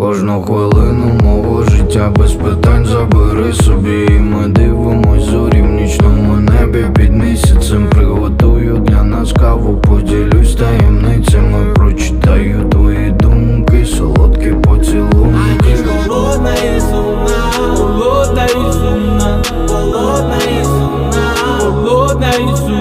кожну хвилину мого життя без питань забери собі. І ми дивимось зорі в нічному небі під місяцем. Приготую для нас каву, поділюсь таємницями. Прочитаю твої думки, солодкі поцілунки. Холодна і сумна, холодна і сумна, холодна і сумна, холодна і сумна,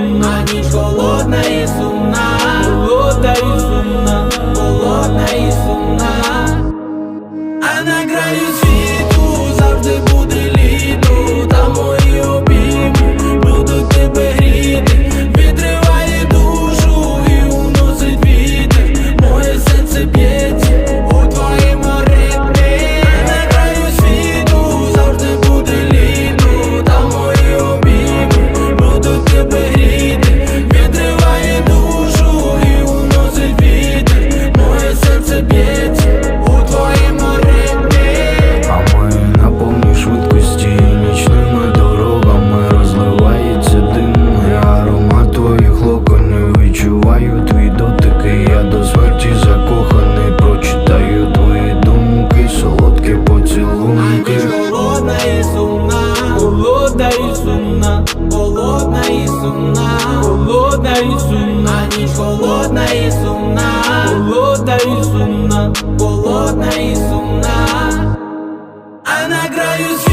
сумна, голодна і сумна, голодна і сумна, голодна і сумна, ніч холодна і сумна, голодна і сумна, голодна і сумна, а на краю